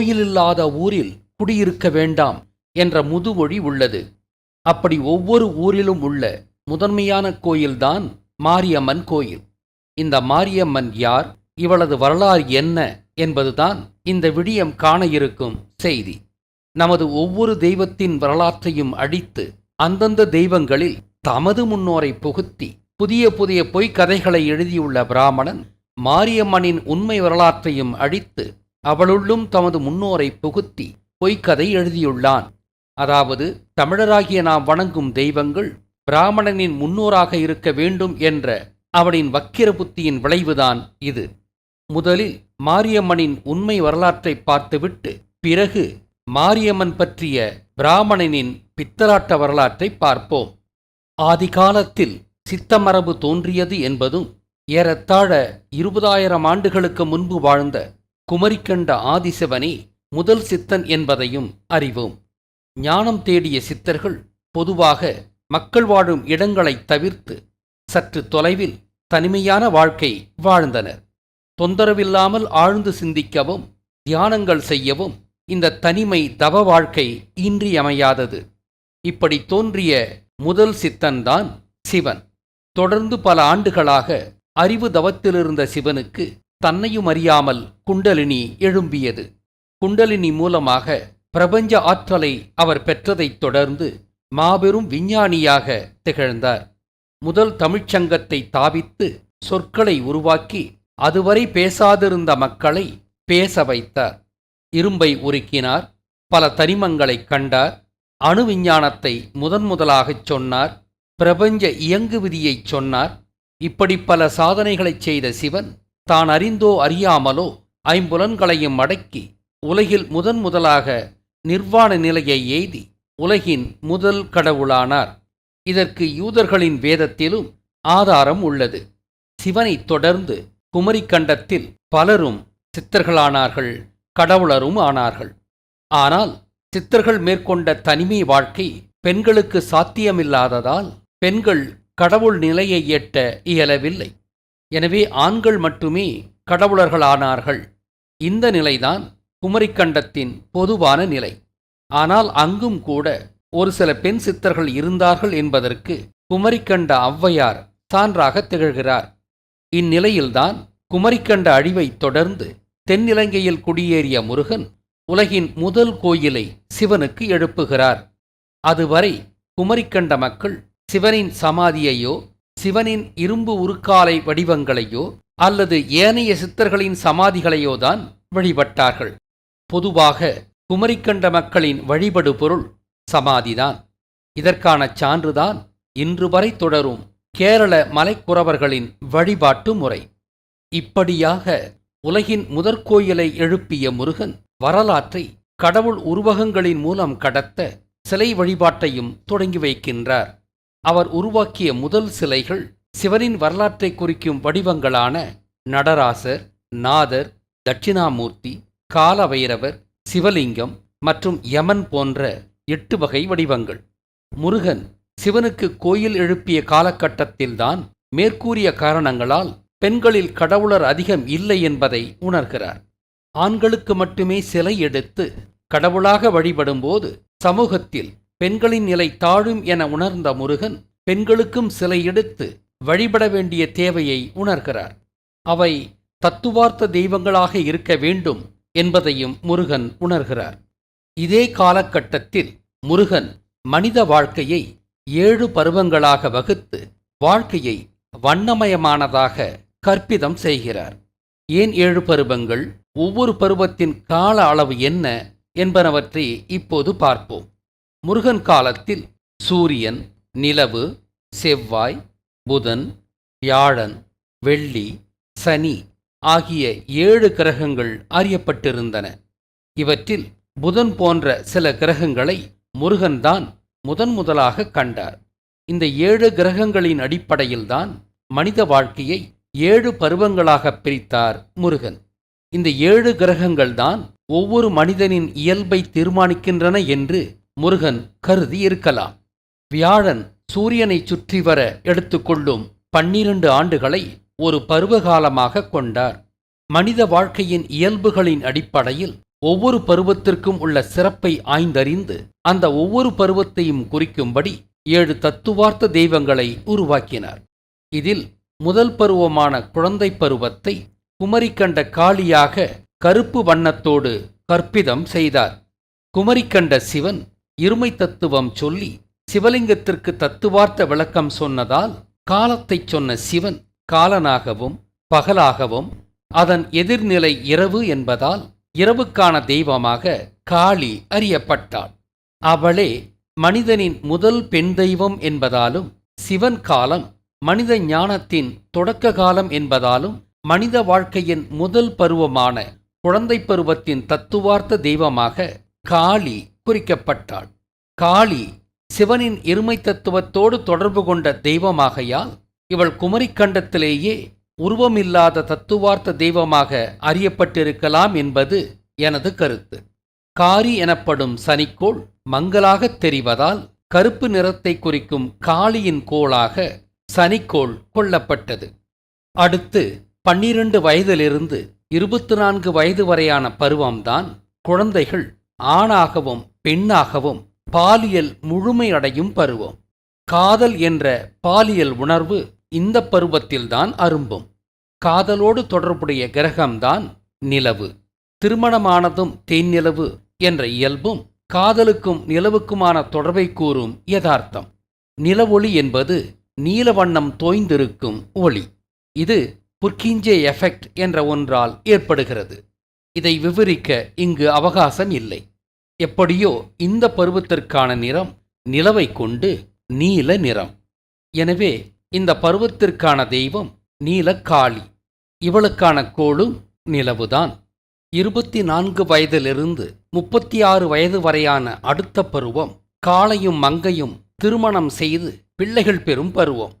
கோயிலில்லாத ஊரில் குடியிருக்க வேண்டாம் என்ற முதுமொழி உள்ளது. அப்படி ஒவ்வொரு ஊரிலும் உள்ள முதன்மையான கோயில்தான் மாரியம்மன் கோயில். இந்த மாரியம்மன் யார் இவளது வரலாறு என்ன என்பதுதான் இந்த விடியம் காண இருக்கும் செய்தி. நமது ஒவ்வொரு தெய்வத்தின் வரலாற்றையும் அழித்து அந்தந்த தெய்வங்களில் தமது முன்னோரை புகுத்தி புதிய புதிய பொய்க்கதைகளை எழுதியுள்ள பிராமணன் மாரியம்மனின் உண்மை வரலாற்றையும் அழித்து அவளுள்ளும் தமது முன்னோரை புகுத்தி பொய்க்கதை எழுதியுள்ளான். அதாவது தமிழராகிய நாம் வணங்கும் தெய்வங்கள் பிராமணனின் முன்னோராக இருக்க வேண்டும் என்ற அவனின் வக்கிர புத்தியின் விளைவுதான் இது. முதலில் மாரியம்மனின் உண்மை வரலாற்றை பார்த்துவிட்டு பிறகு மாரியம்மன் பற்றிய பிராமணனின் பித்தலாட்ட வரலாற்றை பார்ப்போம். ஆதிகாலத்தில் சித்தமரபு தோன்றியது என்பதும் ஏறத்தாழ இருபதாயிரம் ஆண்டுகளுக்கு முன்பு வாழ்ந்த குமரிக்கண்ட ஆதிசிவனே முதல் சித்தன் என்பதையும் அறிவோம். ஞானம் தேடிய சித்தர்கள் பொதுவாக மக்கள் வாழும் இடங்களைத் தவிர்த்து சற்று தொலைவில் தனிமையான வாழ்க்கை வாழ்ந்தனர். தொந்தரவில்லாமல் ஆழ்ந்து சிந்திக்கவும் தியானங்கள் செய்யவும் இந்த தனிமை தவ வாழ்க்கை இன்றியமையாதது. இப்படி தோன்றிய முதல் சித்தன்தான் சிவன். தொடர்ந்து பல ஆண்டுகளாக அறிவு தவத்திலிருந்த சிவனுக்கு தன்னையும் அறியாமல் குண்டலினி எழும்பியது. குண்டலினி மூலமாக பிரபஞ்ச ஆற்றலை அவர் பெற்றதைத் தொடர்ந்து மாபெரும் விஞ்ஞானியாக திகழ்ந்தார். முதல் தமிழ்ச்சங்கத்தை தாவித்து சொற்களை உருவாக்கி அதுவரை பேசாதிருந்த மக்களை பேச வைத்தார். இரும்பை உருக்கினார் பல தனிமங்களைக் கண்டார் அணு விஞ்ஞானத்தை முதன் முதலாகச் சொன்னார் பிரபஞ்ச இயங்கு விதியைச் சொன்னார் இப்படி பல சாதனைகளைச் செய்த சிவன் தான் அறிந்தோ அறியாமலோ ஐம்புலன்களையும் அடக்கி உலகில் முதன் முதலாக நிர்வாண நிலையை எய்தி உலகின் முதல் கடவுளானார். இதற்கு யூதர்களின் வேதத்திலும் ஆதாரம் உள்ளது. சிவனைத் தொடர்ந்து குமரிக்கண்டத்தில் பலரும் சித்தர்களானார்கள் கடவுளரும் ஆனார்கள். ஆனால் சித்தர்கள் மேற்கொண்ட தனிமை வாழ்க்கை பெண்களுக்கு சாத்தியமில்லாததால் பெண்கள் கடவுள் நிலையை எட்ட இயலவில்லை. எனவே ஆண்கள் மட்டுமே கடவுளர்களானார்கள். இந்த நிலைதான் குமரிக்கண்டத்தின் பொதுவான நிலை. ஆனால் அங்கும் கூட ஒரு சில பெண் சித்தர்கள் இருந்தார்கள் என்பதற்கு குமரிக்கண்ட ஔவையார் சான்றாக திகழ்கிறார். இந்நிலையில்தான் குமரிக்கண்ட அழிவைத் தொடர்ந்து தென்னிலங்கையில் குடியேறிய முருகன் உலகின் முதல் கோயிலை சிவனுக்கு எழுப்புகிறார். அதுவரை குமரிக்கண்ட மக்கள் சிவனின் சமாதியையோ சிவனின் இரும்பு உருக்காலை வடிவங்களையோ அல்லது ஏனைய சித்தர்களின் சமாதிகளையோ தான் வழிபட்டார்கள். பொதுவாக குமரிக்கண்ட மக்களின் வழிபடு பொருள் சமாதிதான். இதற்கான சான்றுதான் இன்று வரை தொடரும் கேரள மலைக்குறவர்களின் வழிபாட்டு முறை. இப்படியாக உலகின் முதற்கோயிலை எழுப்பிய முருகன் வரலாற்றை கடவுள் உருவகங்களின் மூலம் கடத்த சிலை வழிபாட்டையும் தொடங்கி வைக்கின்றார். அவர் உருவாக்கிய முதல் சிலைகள் சிவனின் வரலாற்றை குறிக்கும் வடிவங்களான நடராசர் நாதர் தட்சிணாமூர்த்தி காலவைரவர் சிவலிங்கம் மற்றும் யமன் போன்ற எட்டு வகை வடிவங்கள். முருகன் சிவனுக்கு கோயில் எழுப்பிய காலகட்டத்தில்தான் மேற்கூறிய காரணங்களால் பெண்களில் கடவுளர் அதிகம் இல்லை என்பதை உணர்கிறார். ஆண்களுக்கு மட்டுமே சிலை எடுத்து கடவுளாக வழிபடும்போது சமூகத்தில் பெண்களின் நிலை தாழும் என உணர்ந்த முருகன் பெண்களுக்கும் சிலை எடுத்து வழிபட வேண்டிய தேவையை உணர்கிறார். அவை தத்துவார்த்த தெய்வங்களாக இருக்க வேண்டும் என்பதையும் முருகன் உணர்கிறார். இதே காலகட்டத்தில் முருகன் மனித வாழ்க்கையை ஏழு பருவங்களாக வகுத்து வாழ்க்கையை வண்ணமயமானதாக கற்பிதம் செய்கிறார். ஏன் ஏழு பருவங்கள்? ஒவ்வொரு பருவத்தின் கால அளவு என்ன? என்பனவற்றை இப்போது பார்ப்போம். முருகன் காலத்தில் சூரியன் நிலவு செவ்வாய் புதன் வியாழன் வெள்ளி சனி ஆகிய ஏழு கிரகங்கள் அறியப்பட்டிருந்தன. இவற்றில் புதன் போன்ற சில கிரகங்களை முருகன்தான் முதன் முதலாக கண்டார். இந்த ஏழு கிரகங்களின் அடிப்படையில்தான் மனித வாழ்க்கையை ஏழு பருவங்களாக பிரித்தார் முருகன். இந்த ஏழு கிரகங்கள்தான் ஒவ்வொரு மனிதனின் இயல்பை தீர்மானிக்கின்றன என்று முருகன் கருதி இருக்கலாம். வியாழன் சூரியனை சுற்றி வர எடுத்துக்கொள்ளும் பன்னிரண்டு ஆண்டுகளை ஒரு பருவகாலமாக கொண்டார். மனித வாழ்க்கையின் இயல்புகளின் அடிப்படையில் ஒவ்வொரு பருவத்திற்கும் உள்ள சிறப்பை ஆய்ந்தறிந்து அந்த ஒவ்வொரு பருவத்தையும் குறிக்கும்படி ஏழு தத்துவார்த்த தெய்வங்களை உருவாக்கினார். இதில் முதல் பருவமான குழந்தை பருவத்தை குமரி கண்ட காளியாக கருப்பு வண்ணத்தோடு கற்பிதம் செய்தார். குமரிக்கண்ட சிவன் இருமை தத்துவம் சொல்லி சிவலிங்கத்திற்கு தத்துவார்த்த விளக்கம் சொன்னதால் காலத்தைச் சொன்ன சிவன் காலனாகவும் பகலாகவும் அதன் எதிர்நிலை இரவு என்பதால் இரவுக்கான தெய்வமாக காளி அறியப்பட்டாள். அவளே மனிதனின் முதல் பெண் தெய்வம் என்பதாலும் சிவன் காலம் மனித ஞானத்தின் தொடக்க காலம் என்பதாலும் மனித வாழ்க்கையின் முதல் பருவமான குழந்தை பருவத்தின் தத்துவார்த்த தெய்வமாக காளி குறிக்கப்பட்டாள் காளி சிவனின் இருமை தத்துவத்தோடு தொடர்பு கொண்ட தெய்வமாகையால் இவள் குமரிக்கண்டத்திலேயே உருவமில்லாத தத்துவார்த்த தெய்வமாக அறியப்பட்டிருக்கலாம் என்பது எனது கருத்து. காரி எனப்படும் சனிக்கோள் மங்கலாகத் தெரிவதால் கருப்பு நிறத்தை குறிக்கும் காளியின் கோளாக சனிக்கோள் கொள்ளப்பட்டது அடுத்து பன்னிரண்டு வயதிலிருந்து இருபத்தி நான்கு வயது வரையான பருவம்தான் குழந்தைகள் ஆணாகவும் பெண்ணாகவும் பாலியல் முழுமையடையும் பருவம். காதல் என்ற பாலியல் உணர்வு இந்த பருவத்தில்தான் அரும்பும். காதலோடு தொடர்புடைய கிரகம்தான் நிலவு. திருமணமானதும் தேன்னிலவு என்ற இயல்பும் காதலுக்கும் நிலவுக்குமான தொடர்பை கூறும் யதார்த்தம். நிலவொளி என்பது நீல வண்ணம் தோய்ந்திருக்கும் ஒளி. இது புர்கிஞ்சே எஃபெக்ட் என்ற ஒன்றால் ஏற்படுகிறது. இதை விவரிக்க இங்கு அவகாசம் இல்லை. எப்படியோ இந்த பருவத்திற்கான நிறம் நிலவை கொண்டு நீல நிறம். எனவே இந்த பருவத்திற்கான தெய்வம் நீலக்காளி. இவளுக்கான கோளும் நிலவுதான். இருபத்தி நான்கு வயதிலிருந்து முப்பத்தி ஆறு வயது வரையான அடுத்த பருவம் காளையும் மங்கையும் திருமணம் செய்து பிள்ளைகள் பெறும் பருவம்.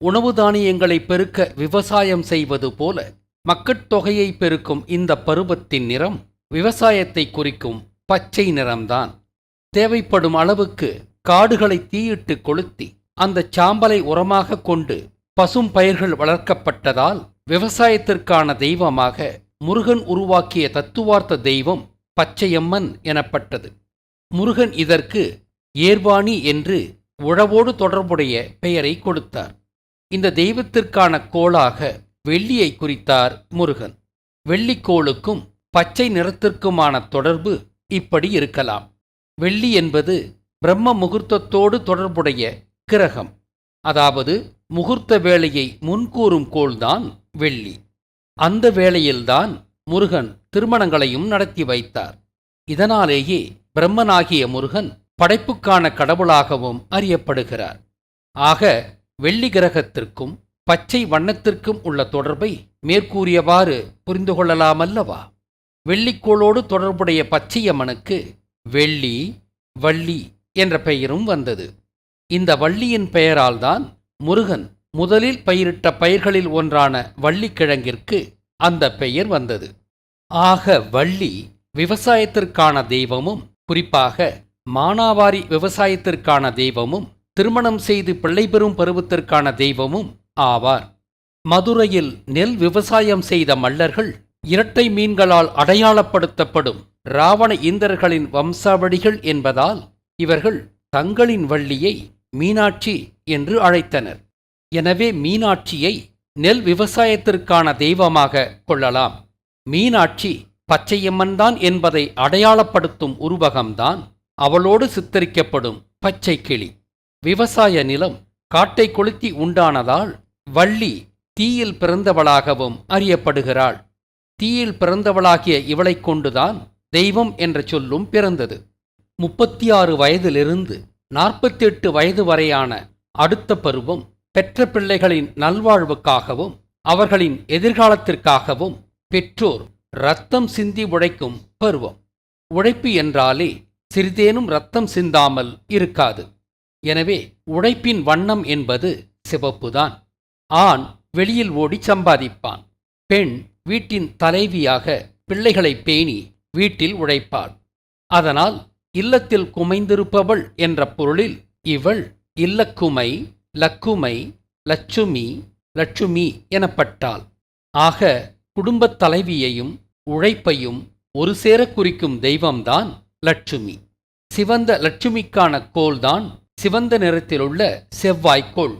உணவு தானியங்களை பெருக்க விவசாயம் செய்வது போல மக்கட்தொகையை பெருக்கும் இந்த பருவத்தின் நிறம் விவசாயத்தை குறிக்கும் பச்சை நிறம்தான். தேவைப்படும் அளவுக்கு காடுகளை தீயிட்டு கொளுத்தி அந்த சாம்பலை உரமாக கொண்டு பசும் பயிர்கள் வளர்க்கப்பட்டதால் விவசாயத்திற்கான தெய்வமாக முருகன் உருவாக்கிய தத்துவார்த்த தெய்வம் பச்சையம்மன் எனப்பட்டது. முருகன் இதற்கு ஏர்வாணி என்று உழவோடு தொடர்புடைய பெயரை கொடுத்தார். இந்த தெய்வத்திற்கான கோளாக வெள்ளியை குறித்தார் முருகன். வெள்ளிக்கோளுக்கும் பச்சை நிறத்திற்குமான தொடர்பு இப்படி இருக்கலாம். வெள்ளி என்பது பிரம்ம முகூர்த்தத்தோடு தொடர்புடைய கிரகம். அதாவது முகூர்த்த வேளையை முன்கூறும் கோள்தான் வெள்ளி. அந்த வேளையில்தான் முருகன் திருமணங்களையும் நடத்தி வைத்தார். இதனாலேயே பிரம்மனாகிய முருகன் படைப்புக்கான கடவுளாகவும் அறியப்படுகிறார். ஆக வெள்ளி கிரகத்திற்கும் பச்சை வண்ணத்திற்கும் உள்ள தொடர்பை மேற்கூறியவாறு புரிந்து கொள்ளலாமல்லவா? வெள்ளிக்கோளோடு தொடர்புடைய பச்சையம்மனுக்கு வெள்ளி வள்ளி என்ற பெயரும் வந்தது. இந்த வள்ளியின் பெயரால்தான் முருகன் முதலில் பயிரிட்ட பயிர்களில் ஒன்றான வள்ளிக்கிழங்கிற்கு அந்த பெயர் வந்தது. ஆக வள்ளி விவசாயத்திற்கான தெய்வமும் குறிப்பாக மானாவாரி விவசாயத்திற்கான தெய்வமும் திருமணம் செய்து பிள்ளை பெறும் பருவத்திற்கான தெய்வமும் ஆவார். மதுரையில் நெல் விவசாயம் செய்த மல்லர்கள் இரட்டை மீன்களால் அடையாளப்படுத்தப்படும் ராவண இந்திரர்களின் வம்சாவடிகள் என்பதால் இவர்கள் தங்களின் வள்ளியை மீனாட்சி என்று அழைத்தனர். எனவே மீனாட்சியை நெல் விவசாயத்திற்கான தெய்வமாக கொள்ளலாம். மீனாட்சி பச்சையம்மன்தான் என்பதை அடையாளப்படுத்தும் உருவகம்தான் அவளோடு சித்தரிக்கப்படும் பச்சை கிளி. விவசாய நிலம் காட்டை கொளுத்தி உண்டானதால் வள்ளி தீயில் பிறந்தவளாகவும் அறியப்படுகிறாள். தீயில் பிறந்தவளாகிய இவளைக் கொண்டுதான் தெய்வம் என்ற சொல்லும் பிறந்தது. முப்பத்தி ஆறு வயதிலிருந்து நாற்பத்தி எட்டு வயது வரையான அடுத்த பருவம் பெற்ற பிள்ளைகளின் நல்வாழ்வுக்காகவும் அவர்களின் எதிர்காலத்திற்காகவும் பெற்றோர் ரத்தம் சிந்தி உழைக்கும் பருவம். உழைப்பு என்றாலே சிறிதேனும் ரத்தம் சிந்தாமல் இருக்காது. எனவே உழைப்பின் வண்ணம் என்பது சிவப்புதான். ஆண் வெளியில் ஓடி சம்பாதிப்பான். பெண் வீட்டின் தலைவியாக பிள்ளைகளை பேணி வீட்டில் உழைப்பாள். அதனால் இல்லத்தில் குமைந்திருப்பவள் என்ற பொருளில் இவள் இல்லக்குமை லக்குமை லட்சுமி லட்சுமி எனப்பட்டாள். ஆக குடும்பத் தலைவியையும் உழைப்பையும் ஒரு சேர குறிக்கும் தெய்வம்தான் லட்சுமி. சிவந்த லட்சுமிக்கான கோல்தான் சிவந்த நிறத்திலுள்ள செவ்வாய்க்கோள்.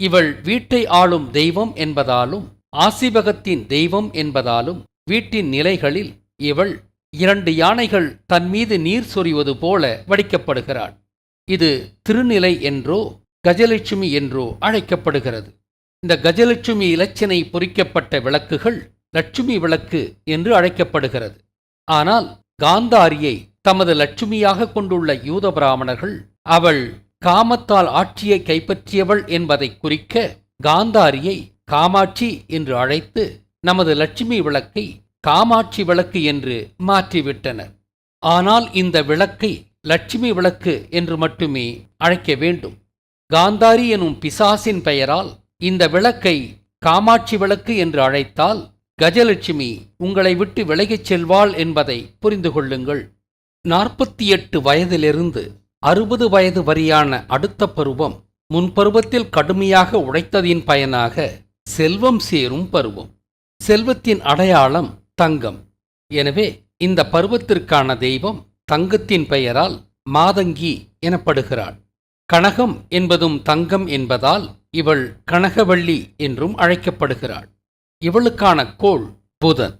இவள் வீட்டை ஆளும் தெய்வம் என்பதாலும் ஆசிவகத்தின் தெய்வம் என்பதாலும் வீட்டின் நிலைகளில் இவள் இரண்டு யானைகள் தன் மீது நீர் சொரிவது போல வடிக்கப்படுகிறாள். இது திருநிலை என்றோ கஜலட்சுமி என்றோ அழைக்கப்படுகிறது. இந்த கஜலட்சுமி இலச்சினை பொறிக்கப்பட்ட விளக்குகள் லட்சுமி விளக்கு என்று அழைக்கப்படுகிறது. ஆனால் காந்தாரியை தமது லட்சுமியாக கொண்டுள்ள யூத பிராமணர்கள் அவள் காமத்தால் ஆட்சியை கைப்பற்றியவள் என்பதை குறிக்க காந்தாரியை காமாட்சி என்று அழைத்து நமது லட்சுமி விளக்கை காமாட்சி விளக்கு என்று மாற்றிவிட்டனர். ஆனால் இந்த விளக்கை லட்சுமி விளக்கு என்று மட்டுமே அழைக்க வேண்டும். காந்தாரி எனும் பிசாசின் பெயரால் இந்த விளக்கை காமாட்சி விளக்கு என்று அழைத்தால் கஜலட்சுமி உங்களை விட்டு விலகிச் செல்வாள் என்பதை புரிந்து கொள்ளுங்கள். நாற்பத்தி எட்டு வயதிலிருந்து அறுபது வயது வரையான அடுத்த பருவம் முன்பருவத்தில் கடுமையாக உழைத்ததின் பயனாக செல்வம் சேரும் பருவம். செல்வத்தின் அடையாளம் தங்கம். எனவே இந்த பருவத்திற்கான தெய்வம் தங்கத்தின் பெயரால் மாதங்கி எனப்படுகிறாள். கனகம் என்பதும் தங்கம் என்பதால் இவள் கனகவள்ளி என்றும் அழைக்கப்படுகிறாள். இவளுக்கான கோள் புதன்.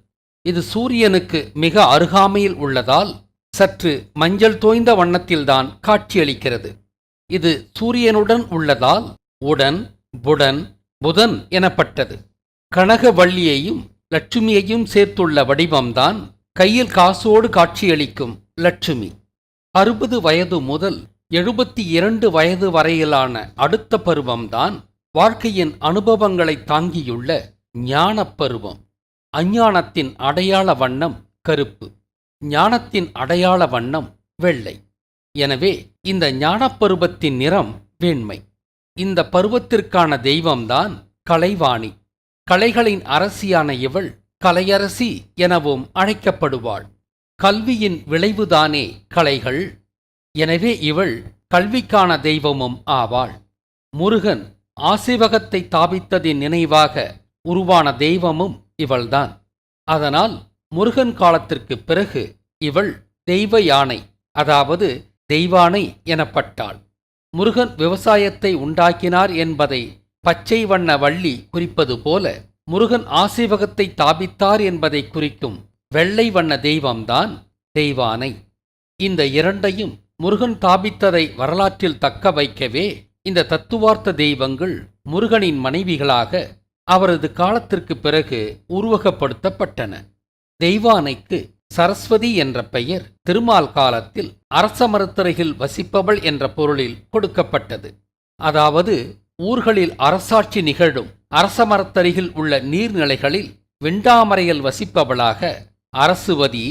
இது சூரியனுக்கு மிக அருகாமையில் உள்ளதால் சற்று மஞ்சள் தோய்ந்த வண்ணத்தில்தான் காட்சியளிக்கிறது. இது சூரியனுடன் உள்ளதால் உடன் புடன் புதன் எனப்பட்டது. கனகவள்ளியையும் லட்சுமியையும் சேர்த்துள்ள வடிவம்தான் கையில் காசோடு காட்சியளிக்கும் லட்சுமி. அறுபது வயது முதல் எழுபத்தி இரண்டு வயது வரையிலான அடுத்த பருவம்தான் வாழ்க்கையின் அனுபவங்களை தாங்கியுள்ள ஞானப் பருவம். அஞ்ஞானத்தின் அடையாள வண்ணம் கருப்பு ஞானத்தின் அடையாள வண்ணம் வெள்ளை. எனவே இந்த ஞானப் பருவத்தின் நிறம் வெண்மை. இந்த பருவத்திற்கான தெய்வம்தான் கலைவாணி. கலைகளின் அரசியான இவள் கலையரசி எனவும் அழைக்கப்படுவாள். கல்வியின் விளைவுதானே கலைகள்? எனவே இவள் கல்விக்கான தெய்வமும் ஆவாள். முருகன் ஆசிவகத்தை தாபித்ததின் நினைவாக உருவான தெய்வமும் இவள்தான். அதனால் முருகன் காலத்திற்குப் பிறகு இவள் தெய்வ யானை அதாவது தெய்வானை எனப்பட்டாள். முருகன் விவசாயத்தை உண்டாக்கினார் என்பதை பச்சை வண்ண வள்ளி குறிப்பது போல முருகன் ஆசிவகத்தை தாபித்தார் என்பதை குறிக்கும் வெள்ளை வண்ண தெய்வம்தான் தெய்வானை. இந்த இரண்டையும் முருகன் தாபித்ததை வரலாற்றில் தக்க வைக்கவே இந்த தத்துவார்த்த தெய்வங்கள் முருகனின் மனைவிகளாக அவரது காலத்திற்கு பிறகு உருவகப்படுத்தப்பட்டன. தெய்வானைக்கு சரஸ்வதி என்ற பெயர் திருமால் காலத்தில் அரச மருத்துறையில் வசிப்பவள் என்ற பொருளில் கொடுக்கப்பட்டது. அதாவது ஊர்களில் அரசாட்சி நிகழும் அரச மரத்தருகில் உள்ள நீர்நிலைகளில் வெண்டாமரையில் வசிப்பவளாக அரசுவதி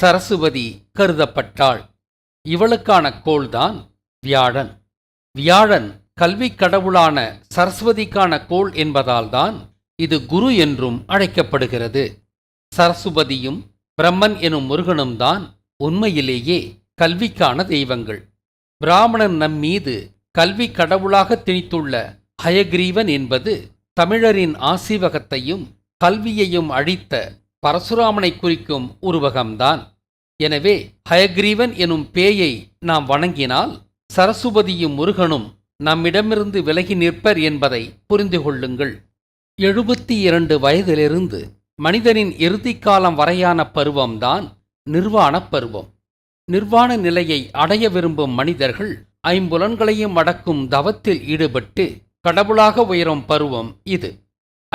சரசுவதி கருதப்பட்டாள். இவளுக்கான கோள்தான் வியாழன். வியாழன் கல்விக் கடவுளான சரஸ்வதிக்கான கோள் என்பதால்தான் இது குரு என்றும் அழைக்கப்படுகிறது. சரஸ்வதியும் பிரம்மன் எனும் முருகனும் தான் உண்மையிலேயே கல்விக்கான தெய்வங்கள். பிராமணன் நம் மீது கல்வி கடவுளாக திணித்துள்ள ஹயக்ரீவன் என்பது தமிழரின் ஆசீவகத்தையும் கல்வியையும் அழித்த பரசுராமனை குறிக்கும் உருவகம்தான். எனவே ஹயக்ரீவன் எனும் பேயை நாம் வணங்கினால் சரஸ்வதியும் முருகனும் நம்மிடமிருந்து விலகி நிற்பர் என்பதை புரிந்து கொள்ளுங்கள். எழுபத்தி இரண்டு வயதிலிருந்து மனிதனின் இறுதிக் காலம் வரையான பருவம்தான் நிர்வாணப் பருவம். நிர்வாண நிலையை அடைய விரும்பும் மனிதர்கள் ஐம்புலன்களையும் அடக்கும் தவத்தில் ஈடுபட்டு கடவுளாக உயரும் பருவம் இது.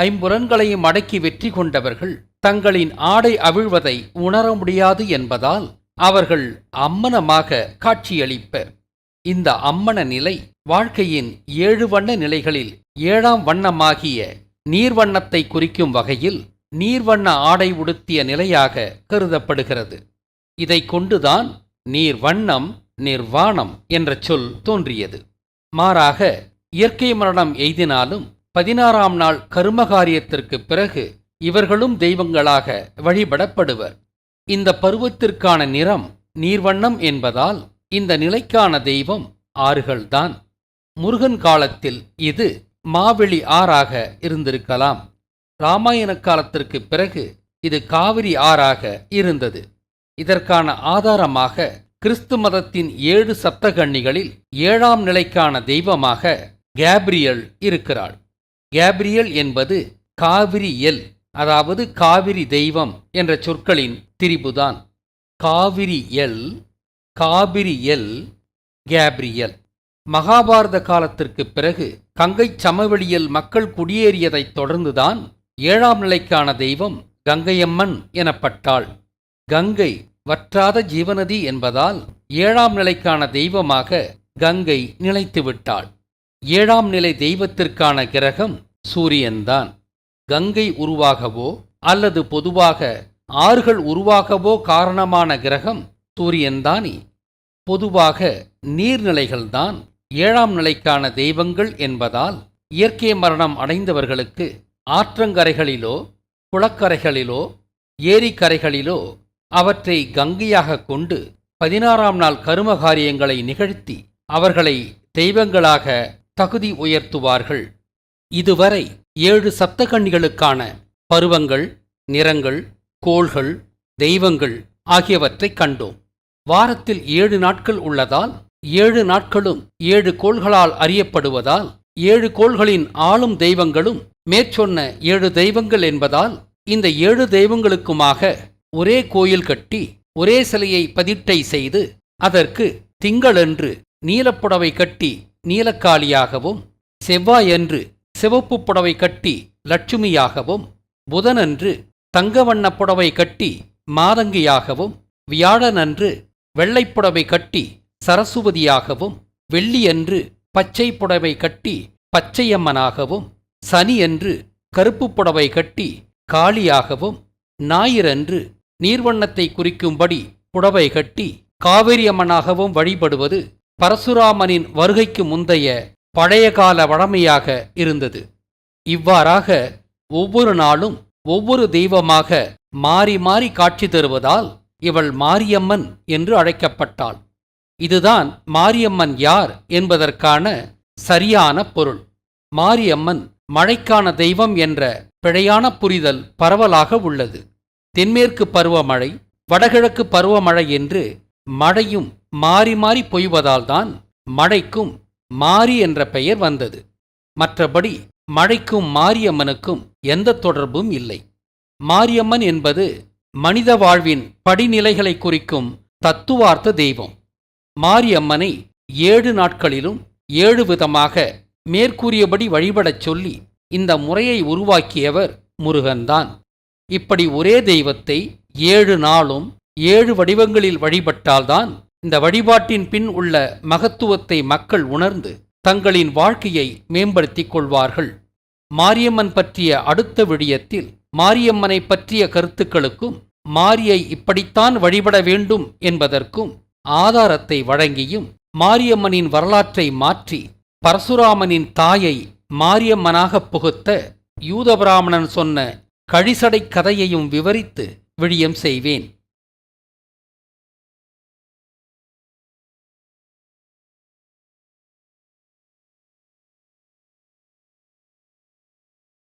ஐம்புலன்களையும் அடக்கி வெற்றி கொண்டவர்கள் தங்களின் ஆடை அவிழ்வதை உணர முடியாது என்பதால் அவர்கள் அம்மனமாக காட்சியளிப்பர். இந்த அம்மன நிலை வாழ்க்கையின் ஏழு வண்ண நிலைகளில் ஏழாம் வண்ணமாகிய நீர்வண்ணத்தை குறிக்கும் வகையில் நீர்வண்ண ஆடை உடுத்திய நிலையாக கருதப்படுகிறது. இதை கொண்டுதான் நீர்வண்ணம் நிர்வாணம் என்ற சொல் தோன்றியது. மாறாக இயற்கை மரணம் எய்தினாலும் பதினாறாம் நாள் கருமகாரியத்திற்கு பிறகு இவர்களும் தெய்வங்களாக வழிபடப்படுவர். இந்த பருவத்திற்கான நிறம் நீர்வண்ணம் என்பதால் இந்த நிலைக்கான தெய்வம் ஆறுகள்தான். முருகன் காலத்தில் இது மாவெளி ஆறாக இருந்திருக்கலாம். ராமாயண காலத்திற்கு பிறகு இது காவிரி ஆறாக இருந்தது. இதற்கான ஆதாரமாக கிறிஸ்து மதத்தின் ஏழு சப்தகன்னிகளில் ஏழாம் நிலைக்கான தெய்வமாக கேப்ரியல் இருக்கிறாள். கேப்ரியல் என்பது காவிரி எல் அதாவது காவிரி தெய்வம் என்ற சொற்களின் திரிபுதான். Kaveri L Kaveri L Gabriel. Mahabharata காலத்திற்கு பிறகு கங்கை சமவெளியில் மக்கள் குடியேறியதைத் தொடர்ந்துதான் ஏழாம் நிலைக்கான தெய்வம் கங்கையம்மன் எனப்பட்டாள். கங்கை வற்றாத ஜீவநதி என்பதால் ஏழாம் நிலைக்கான தெய்வமாக கங்கை நிலைத்துவிட்டாள் ஏழாம் நிலை தெய்வத்திற்கான கிரகம் சூரியன்தான். கங்கை உருவாகவோ அல்லது பொதுவாக ஆறுகள் உருவாகவோ காரணமான கிரகம் சூரியன்தானே. பொதுவாக நீர்நிலைகள்தான் ஏழாம் நிலைக்கான தெய்வங்கள் என்பதால் இயற்கை மரணம் அடைந்தவர்களுக்கு ஆற்றங்கரைகளிலோ குளக்கரைகளிலோ ஏரிக்கரைகளிலோ அவற்றை கங்கையாக கொண்டு பதினாறாம் நாள் கரும காரியங்களை நிகழ்த்தி அவர்களை தெய்வங்களாக தகுதி உயர்த்துவார்கள். இதுவரை ஏழு சப்தகன்னிகளுக்கான பருவங்கள் நிறங்கள் கோள்கள் தெய்வங்கள் ஆகியவற்றைக் கண்டோம். வாரத்தில் ஏழு நாட்கள் உள்ளதால் ஏழு நாட்களும் ஏழு கோள்களால் அறியப்படுவதால் ஏழு கோள்களின் ஆளும் தெய்வங்களும் மேற்சொன்ன ஏழு தெய்வங்கள் என்பதால் இந்த ஏழு தெய்வங்களுக்குமாக ஒரே கோயில் கட்டி ஒரே சிலையை பதிட்டை செய்து அதற்கு திங்களன்று நீலப்புடவை கட்டி நீலக்காளியாகவும் செவ்வாயன்று சிவப்பு புடவை கட்டி லட்சுமியாகவும் புதனன்று தங்கவண்ண புடவை கட்டி மாதங்கியாகவும் வியாழனன்று வெள்ளைப்புடவை கட்டி சரசுவதியாகவும் வெள்ளியன்று பச்சை புடவை கட்டி பச்சையம்மனாகவும் சனியன்று கருப்பு புடவை கட்டி காளியாகவும் ஞாயிறன்று நீர்வண்ணத்தை குறிக்கும்படி புடவை கட்டி காவிரியம்மனாகவும் வழிபடுவது பரசுராமனின் வருகைக்கு முந்தைய பழைய கால வழமையாக இருந்தது. இவ்வாறாக ஒவ்வொரு நாளும் ஒவ்வொரு தெய்வமாக மாறி மாறி காட்சி தருவதால் இவள் மாரியம்மன் என்று அழைக்கப்பட்டாள். இதுதான் மாரியம்மன் யார் என்பதற்கான சரியான பொருள். மாரியம்மன் மழைக்கான தெய்வம் என்ற பிழையான புரிதல் பரவலாக உள்ளது. தென்மேற்கு பருவமழை வடகிழக்கு பருவமழை என்று மழையும் மாறி மாறி பொய்வதால்தான் மழைக்கும் மாரி என்ற பெயர் வந்தது. மற்றபடி மழைக்கும் மாரியம்மனுக்கும் எந்த தொடர்பும் இல்லை. மாரியம்மன் என்பது மனித வாழ்வின் படிநிலைகளை குறிக்கும் தத்துவார்த்த தெய்வம். மாரியம்மனை ஏழு நாட்களிலும் ஏழு விதமாக மேற்கூறியபடி வழிபடச் சொல்லி இந்த முறையை உருவாக்கியவர் முருகன்தான். இப்படி ஒரே தெய்வத்தை ஏழு நாளும் ஏழு வடிவங்களில் வழிபட்டால்தான் இந்த வழிபாட்டின் பின் உள்ள மகத்துவத்தை மக்கள் உணர்ந்து தங்களின் வாழ்க்கையை மேம்படுத்திக் கொள்வார்கள். மாரியம்மன் பற்றிய அடுத்த விடயத்தில் மாரியம்மனை பற்றிய கருத்துக்களுக்கும் மாரியை இப்படித்தான் வழிபட வேண்டும் என்பதற்கும் ஆதாரத்தை வழங்கியும் மாரியம்மனின் வரலாற்றை மாற்றி பரசுராமனின் தாயை மாரியம்மனாக புகுத்த யூதபிராமணன் சொன்ன கழிசடை கதையையும் விவரித்து விழியம் செய்வேன்.